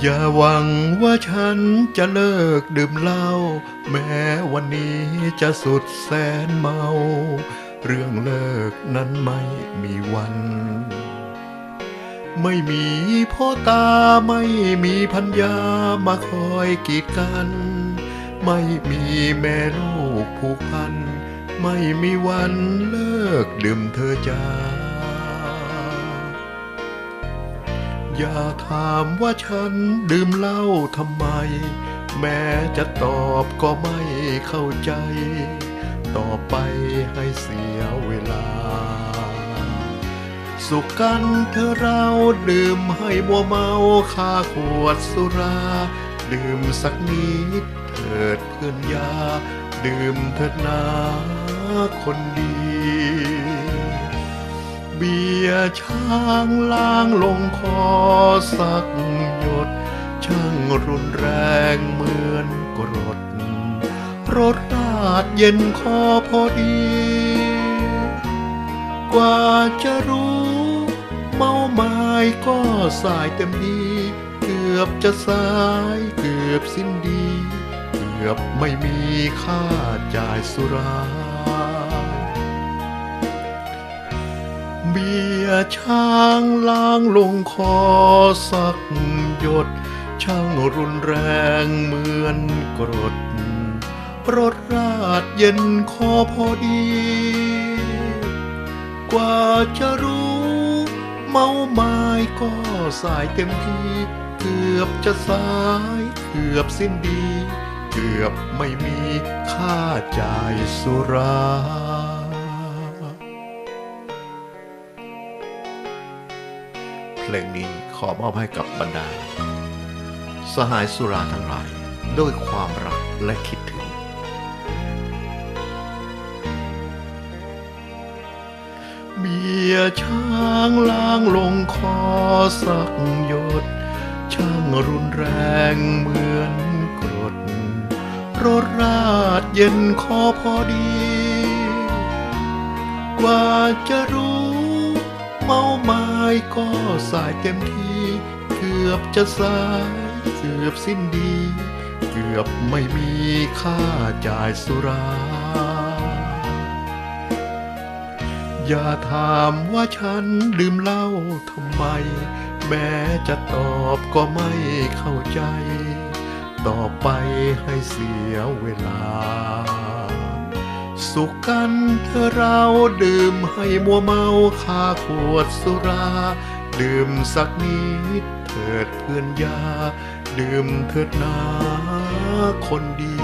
อย่าหวังว่าฉันจะเลิกดื่มเหล้าแม้วันนี้จะสุดแสนเมา เรื่องเลิกนั้นไม่มีวัน ไม่มีพ่อตาไม่มีพัญญามาคอยกีดกัน ไม่มีแม่ลูกผูกพัน ไม่มีวันเลิกดื่มเธอจ้า อย่าถามว่าฉันดื่มเหล้าทำไม แม้จะตอบก็ไม่เข้าใจ ต่อไปให้เสียเวลา สุขกันเธอเราดื่มให้มัวเมาคาขวดสุรา ดื่มสักนิดเถิดเพื่อนยา ดื่มเถิดนาคนดี เบียช้างล้างลงคอสักหยด ช่างรุนแรงเหมือนกรดรสราดเย็นคอพอดี กว่าจะรู้เมาไม้ก็สายเต็มดีเกือบจะสายเกือบสิ้นดี เกือบไม่มีค่าจ่ายสุรา เบียช้างล้างลงคอสักหยด ช่างรุนแรงเหมือนกรดรสราดเย็นคอพอดี กว่าจะรู้ เมาไม้ก็สายเต็มทีเกือบจะสายเกือบสิ้นดี เกือบไม่มีค่าจ่ายสุรา เพลงนี้ขอมอบให้กับบรรดา สหายสุราทั้งหลาย ด้วยความรักและคิดถึง เบียช้างล้างลงคอสักหยด ช่างรุนแรงเหมือนกรดรสราดเย็นคอพอดี กว่าจะรู้เมา ไม้ก็สายเต็มที เกือบจะสาย เกือบสิ้นดี เกือบไม่มีค่าจ่ายสุรา อย่าถามว่าฉันดื่มเหล้าทำไม แม้จะตอบก็ไม่เข้าใจ ต่อไปให้เสียเวลา สุขกันเธอเราดื่มให้มัวเมาคาขวดสุรา ดื่มสักนิดเถิดเพื่อนยา ดื่มเถิดนาคนดี